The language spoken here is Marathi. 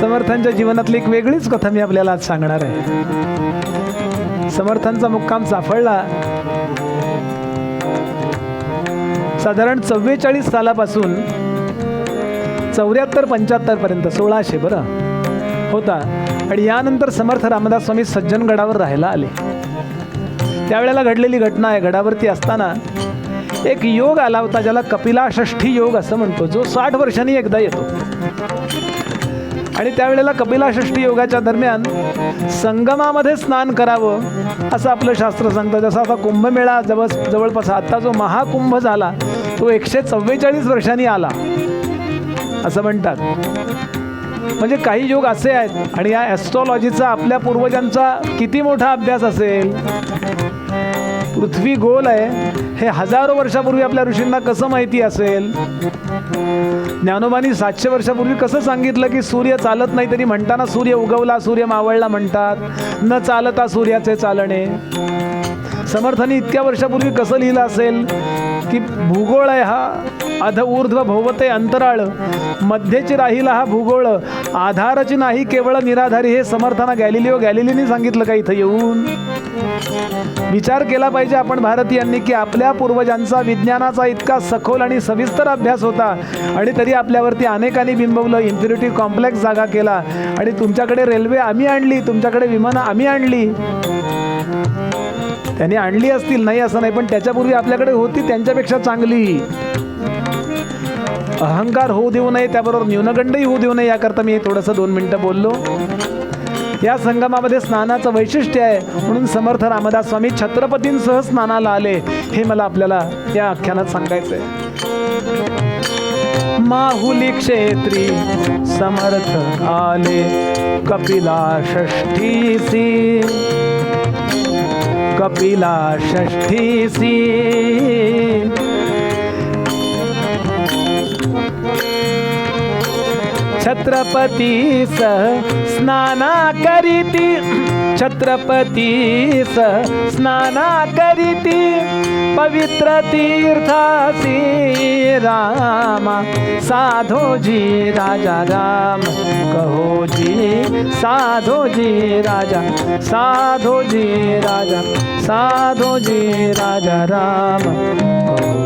समर्थांच्या जीवनातली एक वेगळीच कथा मी आपल्याला आज सांगणार आहे. समर्थांचा मुक्काम साफळला साधारण चव्वेचाळीस सालापासून चौऱ्याहत्तर पंच्याहत्तर पर्यंत सोळाशे बरं होता. आणि यानंतर समर्थ रामदास स्वामी सज्जनगडावर राहायला आले. त्यावेळेला घडलेली घटना आहे. गडावरती असताना एक योग आला होता ज्याला कपिलाषष्ठी योग असं म्हणतो जो साठ वर्षांनी एकदा येतो. आणि त्यावेळेला कपिलाषष्ठी योगाच्या दरम्यान संगमामध्ये स्नान करावं असं आपलं शास्त्र सांगतं. जसं आता कुंभमेळा जवळ जवळपास आता जो महाकुंभ झाला तो एकशे चव्वेचाळीस वर्षांनी आला. असं म्हणतात. म्हणजे काही योग असे आहेत आणि या ॲस्ट्रॉलॉजीचा आपल्या पूर्वजांचा किती मोठा अभ्यास असेल? पृथ्वी गोल आहे. हे हजारो वर्षापूर्वी आपल्या ऋषींना कसं माहिती असेल? ज्ञानोबानी सातशे वर्षापूर्वी कसं सांगितलं की सूर्य चालत नाही तरी म्हणताना सूर्य उगवला सूर्य मावळला म्हणतात. न चालता सूर्याचे चालणे. समर्थांनी इतक्या वर्षापूर्वी कसं लिहिलं असेल की भूगोळ आहे हा अध ऊर्ध्व भोवते अंतराळ. मध्येची राहिला हा भूगोळ. आधारची नाही केवळ निराधारी हे समर्थांना गॅलिलिओ गॅलिलीनी सांगितलं का इथं येऊन? विचार केला पाहिजे आपण भारतीयांनी की आपल्या पूर्वजांचा विज्ञानाचा इतका सखोल आणि सविस्तर अभ्यास होता आणि तरी आपल्यावरती अनेकांनी बिंबवलं इन्फिनिटी कॉम्प्लेक्स जागा केला. आणि तुमच्याकडे रेल्वे आम्ही आणली तुमच्याकडे विमानं आम्ही आणली. त्यांनी आणली असतील नाही असं नाही पण त्याच्यापूर्वी आपल्याकडे होती त्यांच्यापेक्षा चांगली. अहंकार होऊ देऊ नये त्याबरोबर न्यूनगंडही होऊ देऊ नये याकरता मी थोडंसं दोन मिनटं बोललो. या संगमामध्ये स्नानाचं वैशिष्ट्य आहे म्हणून समर्थ रामदास स्वामी छत्रपतींसह स्नानाला आले. हे मला आपल्याला या आख्यानात सांगायचं आहे माहुली क्षेत्री समर्थ आले कपिला षष्ठीसी कपिला षष्ठीसी छत्रपती स स्नाना करीती. छत्रपती स स्नाना करीती. पवित्र तीर्थासी रामा. साधोजी राजा राम. कहोजी साधोजी राजा. साधोजी राजा. साधोजी राजा राम. कहो